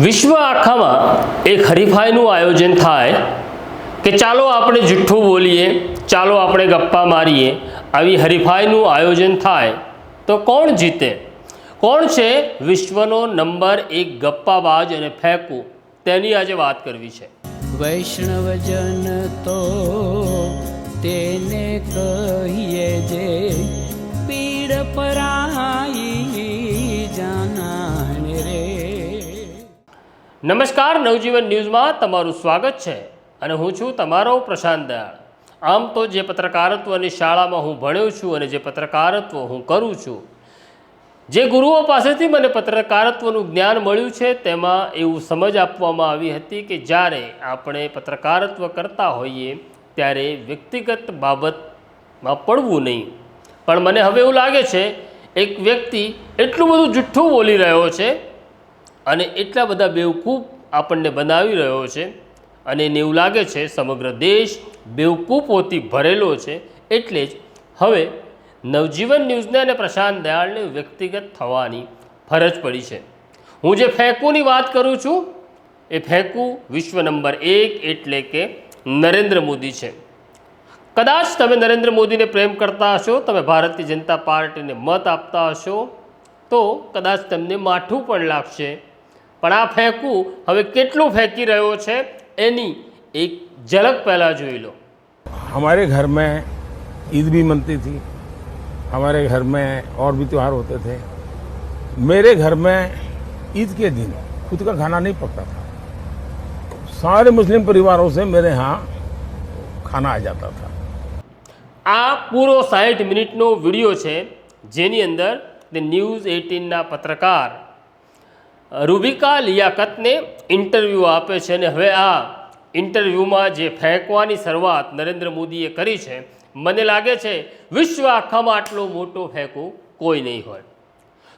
વિશ્વ આખામાં એક હરીફાઈનું આયોજન થાય કે ચાલો આપણે જુઠ્ઠું બોલીએ, ચાલો આપણે ગપ્પા મારીએ, આવી હરીફાઈનું આયોજન થાય. તો કોણ જીતે? કોણ છે વિશ્વનો નંબર એક ગપ્પાબાજ અને ફેંકુ? તેની આજે વાત કરવી છે. વૈષ્ણવજન તો તેને કહીએ જે પીડ પરાઈ નમસ્કાર, નવજીવન ન્યૂઝમાં તમારું સ્વાગત છે અને હું છું તમારો પ્રશાંત દયાળ. આમ તો જે પત્રકારત્વની શાળામાં હું ભણ્યો છું અને જે પત્રકારત્વ હું કરું છું, જે ગુરુઓ પાસેથી મને પત્રકારત્વનું જ્ઞાન મળ્યું છે, તેમાં એવું સમજ આપવામાં આવી હતી કે જ્યારે આપણે પત્રકારત્વ કરતા હોઈએ, ત્યારે વ્યક્તિગત બાબતમાં પડવું નહીં. પણ મને હવે એવું લાગે છે, એક વ્યક્તિ એટલું બધું જુઠ્ઠું બોલી રહ્યો છે અને એટલા બધા બેવકૂફ આપણને બનાવી રહ્યો છે અને એને એવું લાગે છે સમગ્ર દેશ બેવકૂફોથી ભરેલો છે એટલે જ હવે નવજીવન ન્યૂઝને અને પ્રશાંત દયાળને વ્યક્તિગત થવાની ફરજ પડી છે. હું જે ફેંકુની વાત કરું છું, એ ફેંકુ વિશ્વ નંબર એક એટલે કે નરેન્દ્ર મોદી છે. કદાચ તમે નરેન્દ્ર મોદીને પ્રેમ કરતા હશો, તમે ભારતીય જનતા પાર્ટીને મત આપતા હશો, તો કદાચ તમને માઠું પણ લાગશે. પણ આ ફેંકું હવે કેટલું ફેંકી રહ્યો છે એની એક ઝલક પહેલાં જોઈ લો हमारे घर में ईद भी मनती थी हमारे घर में और भी त्यौहार होते थे मेरे घर में ईद के दिन खुद का खाना नहीं पकता था सारे मुस्लिम परिवारों से मेरे यहाँ खाना आ जाता था આ પૂરો સાઠ મિનિટનો વિડીયો છે જેની અંદર તે ન્યૂઝ એઇટીનના પત્રકાર રૂબિકા લિયાકતને ઇન્ટરવ્યૂ આપે છે અને હવે આ ઇન્ટરવ્યૂમાં જે ફેંકવાની શરૂઆત નરેન્દ્ર મોદીએ કરી છે, મને લાગે છે વિશ્વ આખામાં આટલો મોટો ફેંકવું કોઈ નહીં હોય.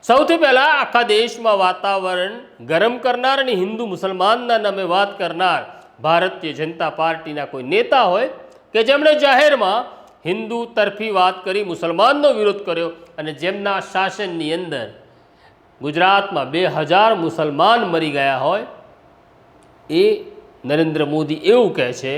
સૌથી પહેલાં આખા દેશમાં વાતાવરણ ગરમ કરનાર અને હિન્દુ મુસલમાનના નામે વાત કરનાર ભારતીય જનતા પાર્ટીના કોઈ નેતા હોય કે જેમણે જાહેરમાં હિન્દુ તરફી વાત કરી, મુસલમાનનો વિરોધ કર્યો અને જેમના શાસનની અંદર ગુજરાતમાં બે હજાર મુસલમાન મરી ગયા હોય, એ નરેન્દ્ર મોદી એવું કહે છે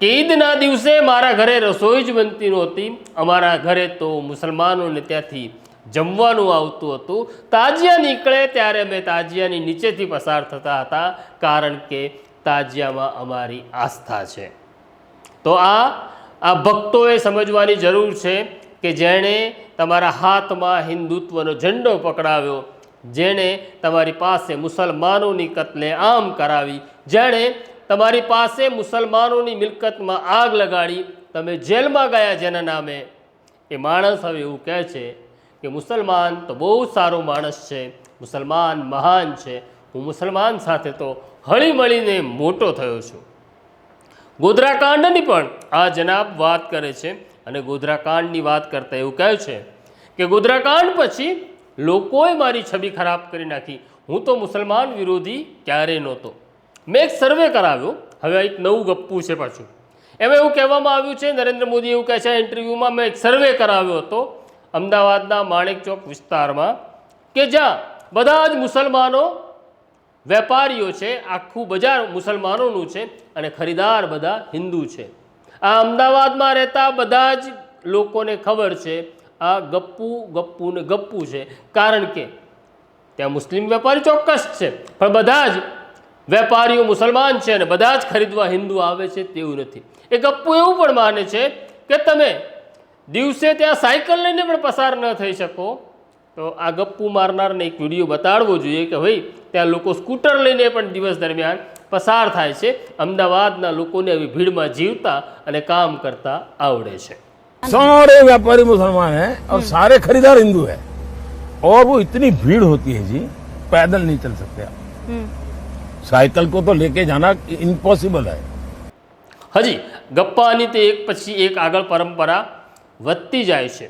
કે ઈદના દિવસે મારા ઘરે રસોઈ જ બનતી નહોતી. અમારા ઘરે તો મુસલમાનોને ત્યાંથી જમવાનું આવતું હતું. તાજિયા નીકળે ત્યારે અમે તાજિયાની નીચેથી પસાર થતા હતા, કારણ કે તાજિયામાં અમારી આસ્થા છે. તો આ આ ભક્તોએ સમજવાની જરૂર છે કે જેણે તમારા હાથમાં હિન્દુત્વનો ઝંડો પકડાવ્યો, જેણે તમારી પાસે મુસલમાનોની કતલે આમ કરાવી, જેણે તમારી પાસે મુસલમાનોની મિલકતમાં આગ લગાડી, તમે જેલમાં ગયા જેના નામે. એ માણસ હવે એવું કહે છે કે મુસલમાન તો બહુ સારો માણસ છે, મુસલમાન મહાન છે. હું મુસલમાન સાથે તો હળી મળીને મોટો થયો છું. ગોધરાકાંડની પણ આ જનાબ વાત કરે છે અને ગોધરાકાંડની વાત કરતા એવું કહે છે કે ગોધરાકાંડ પછી લોકોએ મારી છબી ખરાબ કરી નાખી. હું તો મુસલમાન વિરોધી ક્યારેય નહોતો. મેં એક સર્વે કરાવ્યો. હવે એક નવું ગપ્પું છે પાછું. એમાં એવું કહેવામાં આવ્યું છે, નરેન્દ્ર મોદી એવું કહે છે ઇન્ટરવ્યૂમાં મેં એક સર્વે કરાવ્યો હતો અમદાવાદના માણેક ચોક વિસ્તારમાં કે જ્યાં બધા જ મુસલમાનો, વેપારીઓ છે, આખું બજાર મુસલમાનોનું છે અને ખરીદાર બધા હિન્દુ છે. આ અમદાવાદમાં રહેતા બધા જ લોકોને ખબર છે, આ ગપ્પુ ગપ્પુ ને ગપ્પુ છે. કારણ કે ત્યાં મુસ્લિમ વેપારી ચોક્કસ છે, પણ બધા જ વેપારીઓ મુસલમાન છે અને બધા જ ખરીદવા હિન્દુ આવે છે તેવું નથી. એ ગપ્પુ એવું પણ માને છે કે તમે દિવસે ત્યાં સાયકલ લઈને પણ પસાર ન થઈ શકો, તો આ ગપ્પુ મારનારને એક વીડિયો બતાડવો જોઈએ કે ભાઈ, ત્યાં લોકો સ્કૂટર લઈને પણ દિવસ દરમિયાન પસાર થાય છે અમદાવાદના લોકોને આવી ભીડમાં જીવતા અને કામ કરતા આવડે છે सारे व्यापारी मुसलमान हैं और सारे खरीदार हिंदू हैं और वो इतनी भीड़ होती है जी पैदल नहीं चल सकते आप साइकिल को तो लेके जाना इम्पॉसिबल है હજી ગપ્પાની તે એક પછી એક આગળ પરંપરા વધતી જાય છે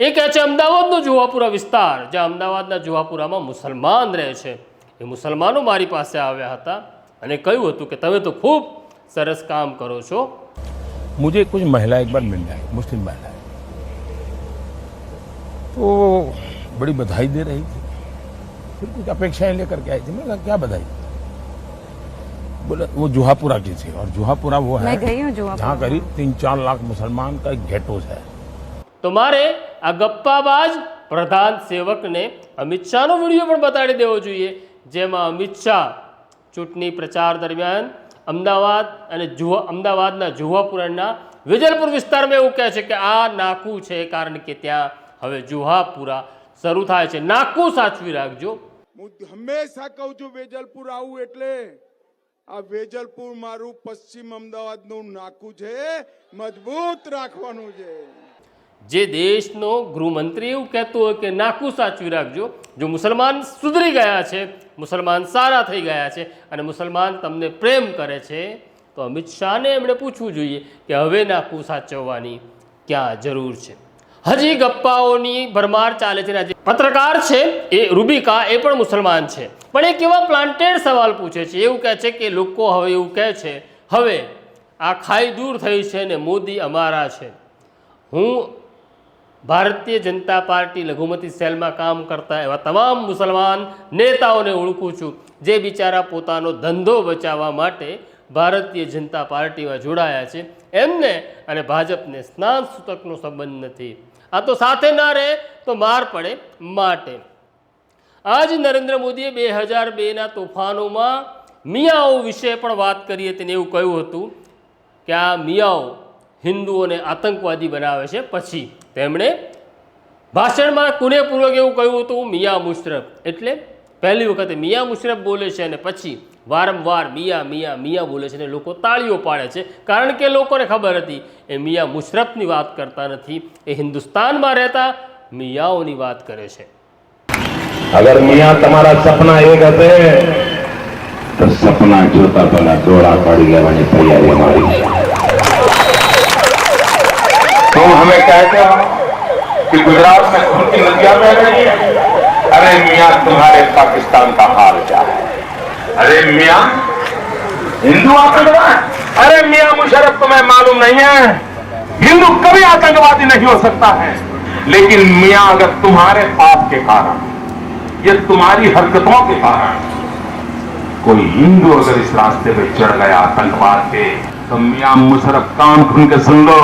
એ કહે છે અમદાવાદનો જુહાપુરા વિસ્તાર જ્યાં અમદાવાદના જુહાપુરામાં મુસલમાન રહે છે એ મુસલમાનો મારી પાસે આવ્યા હતા અને કહ્યું હતું કે તમે તો ખૂબ સરસ કામ કરો છો मुझे कुछ महिला एक बार मिल आई मुस्लिम महिलाएं तो बड़ी बधाई दे रही थी फिर कुछ अपेक्षाएं लेकर के आई थी मैंने कहा क्या बधाई बोले वो जुहापुरा की थी और जुहापुरा वो है मैं गई हूँ जुहापुरा। जहाँ करीब तीन चार लाख मुसलमान का एक गेटो है તો મારે આ ગપ્પાબાજ પ્રધાન સેવકને અમિત શાહનો વિડીયો પણ બતાડી દેવો જોઈએ જેમાં અમિત શાહ ચૂંટણી પ્રચાર દરમિયાન અમદાવાદ અને જુહા અમદાવાદના જુહાપુરાના વિજલપુર વિસ્તારમાં એવું કહે છે કે આ નાકું છે, કારણ કે ત્યાં હવે જુહાપુરા શરૂ થાય છે. નાકું સાચવી રાખજો. હું હંમેશા કહું છું, વેજલપુર આવું એટલે આ વેજલપુર મારું પશ્ચિમ અમદાવાદનું નાકું છે, મજબૂત રાખવાનું છે. જે દેશનો ગૃહમંત્રી એવું કહેતું હોય કે નાકું સાચવી રાખજો. જો મુસલમાન સુધરી ગયા છે, મુસલમાન સારા થઈ ગયા છે અને મુસલમાન તમને પ્રેમ કરે છે, તો અમિત શાહને એમણે પૂછવું જોઈએ કે હવે નાકું સાચવવાની ક્યાં જરૂર છે? હજી ગપ્પાઓની ભરમાર ચાલે છે આજે પત્રકાર છે એ રૂબિકા, એ પણ મુસલમાન છે. પણ એ કેવા પ્લાન્ટેડ સવાલ પૂછે છે, એવું કહે છે કે લોકો હવે એવું કહે છે, હવે આ ખાઈ દૂર થઈ છે ને મોદી અમારા છે. હું ભારતીય જનતા પાર્ટી લઘુમતી સેલમાં કામ કરતા એવા તમામ મુસલમાન નેતાઓને ઓળખું છું, જે બિચારા પોતાનો ધંધો બચાવવા માટે ભારતીય જનતા પાર્ટીમાં જોડાયા છે. એમને અને ભાજપને સ્નાન સૂતકનો સંબંધ નથી. આ તો સાથે ના રહે, તો માર પડે માટે. આજ નરેન્દ્ર મોદીએ બે હજાર બેના તોફાનોમાં મિયાઓ વિશે પણ વાત કરી હતી એવું કહ્યું હતું કે આ મિયાઓ હિન્દુઓને આતંકવાદી બનાવે છે. પછી તેમણે ભાષણમાં કુનેપૂર્વક એવું કહ્યું હતું? મિયા મુશરફ. એટલે પહેલી વખતે મિયા મુશરફ બોલે છે અને પછી વારંવાર મિયા મિયા મિયા બોલે છે અને લોકો તાળીઓ પાડે છે. કારણ કે લોકોને ખબર હતી, એ મિયા મુશરફની વાત કરતા નથી. એ હિન્દુસ્તાનમાં રહેતા મિયાઓની વાત કરે છે. અગર મિયા તમારા સપના એક હશે, તો સપના જોતા પહેલા દોડા કાઢી લેવાની તૈયારી મારી છે. तुम हमें कहते हो, कि गुजरात में खून की नदियाँ बह रही है। अरे मियाँ, तुम्हारे पाकिस्तान का हाल क्या है? अरे मियाँ, हिंदू आतंकवाद अरे मियाँ मुशरफ तुम्हें मालूम नहीं है, हिंदू कभी आतंकवादी नहीं हो सकता है। लेकिन मियाँ, अगर तुम्हारे पाप के कारण, ये तुम्हारी हरकतों के कारण, कोई हिंदू अगर इस रास्ते पे चढ़ गया आतंकवाद के तो मियाँ मुशरफ कान खुल के सुन लो।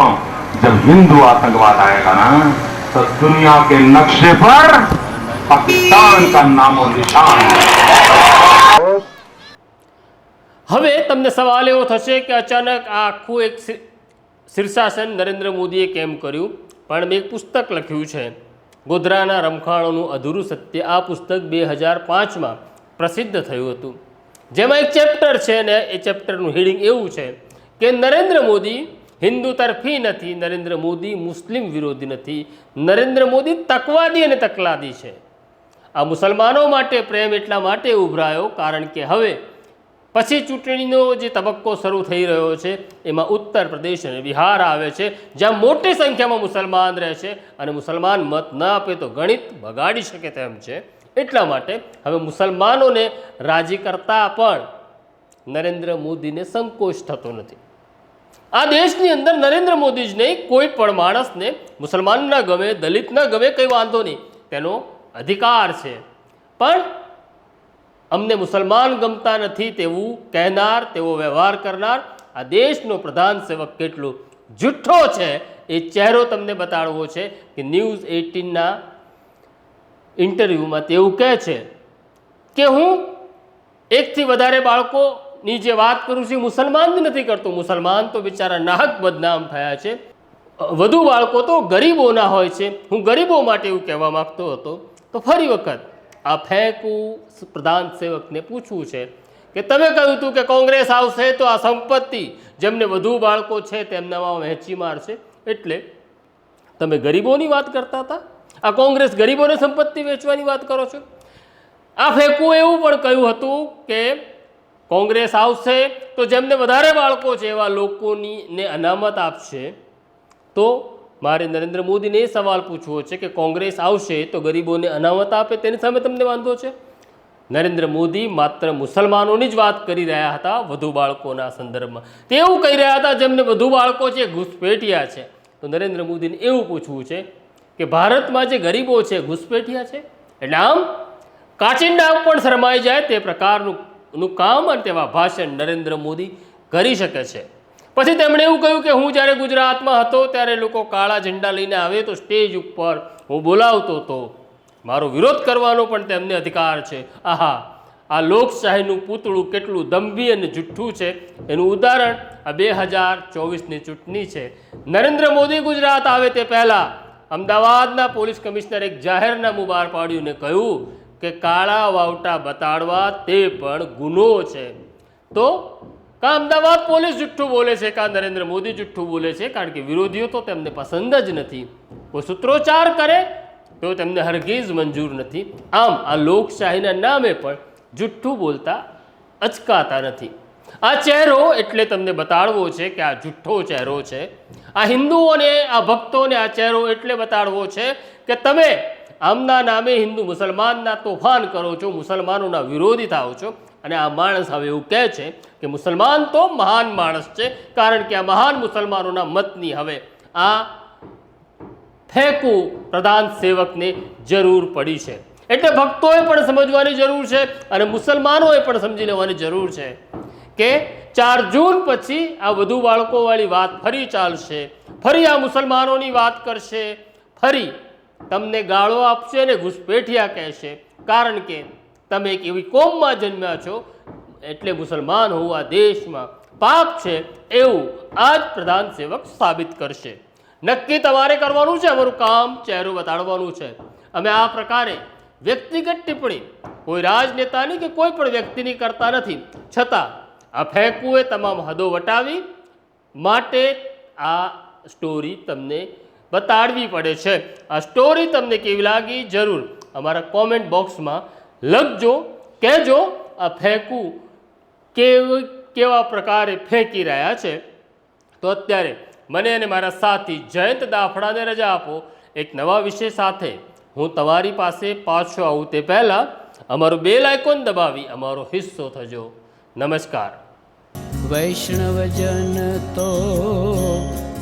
जब हिंदू आतंकवाद आएगा ना तो दुनिया के नक्शे पर पाकिस्तान का नामो निशान હવે તમને સવાલ એવો થશે કે અચાનક આ આખું એક શી- શીર્ષાસન નરેન્દ્ર મોદીએ કેમ કર્યું પણ મેં એક પુસ્તક લખ્યું છે ગોધરાના રમખાણોનું અધૂરું સત્ય આ પુસ્તક બે હજાર પાંચમાં પ્રસિદ્ધ થયું હતું જેમાં એક ચેપ્ટર છે ને એ ચેપ્ટરનું હેડિંગ એવું છે કે નરેન્દ્ર મોદી હિન્દુ તરફી નથી, નરેન્દ્ર મોદી મુસ્લિમ વિરોધી નથી. નરેન્દ્ર મોદી તકવાદી અને તકલાદી છે. આ મુસલમાનો માટે પ્રેમ એટલા માટે ઉભરાયો કારણ કે હવે પછી ચૂંટણીનો જે તબક્કો શરૂ થઈ રહ્યો છે, એમાં ઉત્તર પ્રદેશ અને બિહાર આવે છે, જ્યાં મોટી સંખ્યામાં મુસલમાન રહે છે અને મુસલમાન મત ન આપે તો ગણિત બગાડી શકે તેમ છે. એટલા માટે હવે મુસલમાનોને રાજી કરતા પણ નરેન્દ્ર મોદીને સંકોચ થતો નથી. આ દેશની અંદર નરેન્દ્ર મોદી જ નહીં, કોઈ પણ માણસને મુસલમાન ના ગમે દલિત ના ગમે કંઈ વાંધો નહીં, તેનો અધિકાર છે. પણ અમને મુસલમાન ગમતા નથી તેવું કહેનાર, તેવો વ્યવહાર કરનાર, આ દેશનો પ્રધાન સેવક કેટલો જુઠ્ઠો છે એ ચહેરો તમને બતાડવો છે કે ન્યૂઝ એઇટીનના ઇન્ટરવ્યૂમાં તેવું કહે છે કે હું એકથી વધારે બાળકોની જે વાત કરું છું એ મુસલમાનની નથી કરતો. મુસલમાન તો બિચારા નાહક બદનામ થયા છે. વધુ બાળકો તો ગરીબોના હોય છે. હું ગરીબો માટે એવું કહેવા માગતો હતો. તો ફરી વખત આ ફેંકું પ્રધાન સેવકને પૂછવું છે કે તમે કહ્યું હતું કે કોંગ્રેસ આવશે તો આ સંપત્તિ જેમને વધુ બાળકો છે તેમનામાં વહેંચી મારશે. એટલે તમે ગરીબોની વાત કરતા હતા? આ કોંગ્રેસ ગરીબોને સંપત્તિ વેચવાની વાત કરો છો? આ ફેંકું એવું પણ કહ્યું હતું કે કોંગ્રેસ આવશે તો જેમને વધારે બાળકો છે એવા લોકોની ને અનામત આપશે. તો મારે નરેન્દ્ર મોદીને એ સવાલ પૂછવો છે કે કોંગ્રેસ આવશે તો ગરીબોને અનામત આપે તેની સામે તમને વાંધો છે? નરેન્દ્ર મોદી માત્ર મુસલમાનોની જ વાત કરી રહ્યા હતા વધુ બાળકોના સંદર્ભમાં. તેવું કહી રહ્યા હતા જેમને વધુ બાળકો છે ઘૂસપેટિયા છે. તો નરેન્દ્ર મોદીને એવું પૂછવું છે કે ભારતમાં જે ગરીબો છે ઘૂસપેટિયા છે? એટલે આમ કાચિંડા પણ શરમાઈ જાય તે પ્રકારનું નું કામ અને તેવા ભાષણ નરેન્દ્ર મોદી કરી શકે છે. પછી તેમણે એવું કહ્યું કે હું જ્યારે ગુજરાતમાં હતો ત્યારે લોકો કાળા ઝંડા લઈને આવે તો સ્ટેજ ઉપર હું બોલાવતો હતો. મારો વિરોધ કરવાનો પણ તેમને અધિકાર છે. આહા, આ લોકશાહીનું પૂતળું કેટલું દંભી અને જુઠ્ઠું છે. એનું ઉદાહરણ આ બે હજાર ચોવીસની ચૂંટણી છે. નરેન્દ્ર મોદી ગુજરાત આવે તે પહેલાં અમદાવાદના પોલીસ કમિશનર એક જાહેરનામું બહાર પાડ્યું ને કહ્યું કે કાળા વાવટા બતાડવા તે પણ ગુનો છે. તો કા અમદાવાદ પોલીસ જુઠ્ઠું બોલે છે, કા નરેન્દ્ર મોદી જુઠ્ઠું બોલે છે, કારણ કે વિરોધીઓ તો તેમને પસંદ જ નથી. કોઈ સૂત્રોચ્ચાર કરે તો તેમને હરગીજ મંજૂર નથી. આમ આ લોકશાહીના નામે પણ જુઠ્ઠું બોલતા અચકાતા નથી. આ ચહેરો એટલે તમને બતાડવો છે કે આ જુઠ્ઠો ચહેરો છે. આ હિન્દુઓને, આ ભક્તોને આ ચહેરો એટલે બતાડવો છે કે તમે આમના નામે હિન્દુ મુસલમાનના તોફાન કરો છો, મુસલમાનોના વિરોધી થાઓ છો. અને આ માણસ હવે એવું કહે છે કે મુસલમાન તો મહાન માણસ છે, કારણ કે આ મહાન મુસલમાનોના મતની હવે આ ફેંકવું પ્રધાન સેવકને જરૂર પડી છે. એટલે ભક્તોએ પણ સમજવાની જરૂર છે અને મુસલમાનોએ પણ સમજી લેવાની જરૂર છે કે ચાર જૂન પછી આ વધુ બાળકોવાળી વાત ફરી ચાલશે, ફરી આ મુસલમાનોની વાત કરશે, ફરી તમને ગાળો આપશે અને ઘુસપેઠિયા કહેશે. કારણ કે તમે એક એવી કોમમાં જન્મ્યા છો, એટલે મુસલમાન હોવું દેશમાં પાપ છે એવું આ જ પ્રધાન સેવક સાબિત કરશે. નક્કી તમારે કરવાનું છે? અમારું કામ ચહેરો બતાડવાનું છે. અમે આ પ્રકારે વ્યક્તિગત ટિપ્પણી કોઈ રાજનેતાની કે કોઈ પણ વ્યક્તિની કરતા નથી. છતાં આ ફેંકવું એ તમામ હદો વટાવી. માટે આ સ્ટોરી તમને બતાડવી પડે છે. આ સ્ટોરી તમને કેવી લાગી? જરૂર. અમારા કોમેન્ટ બોક્સમાં લખજો, કહેજો, આ ફેંકવું કેવી, કેવા પ્રકારે ફેંકી રહ્યા છે. તો અત્યારે મને અને મારા સાથી જયંત દાફડાને રજા આપો. એક નવા વિષય સાથે હું તમારી પાસે પાછો આવું તે પહેલાં અમારું બેલ આઇકોન દબાવી અમારો હિસ્સો થજો. નમસ્કાર. વૈષ્ણવજન તો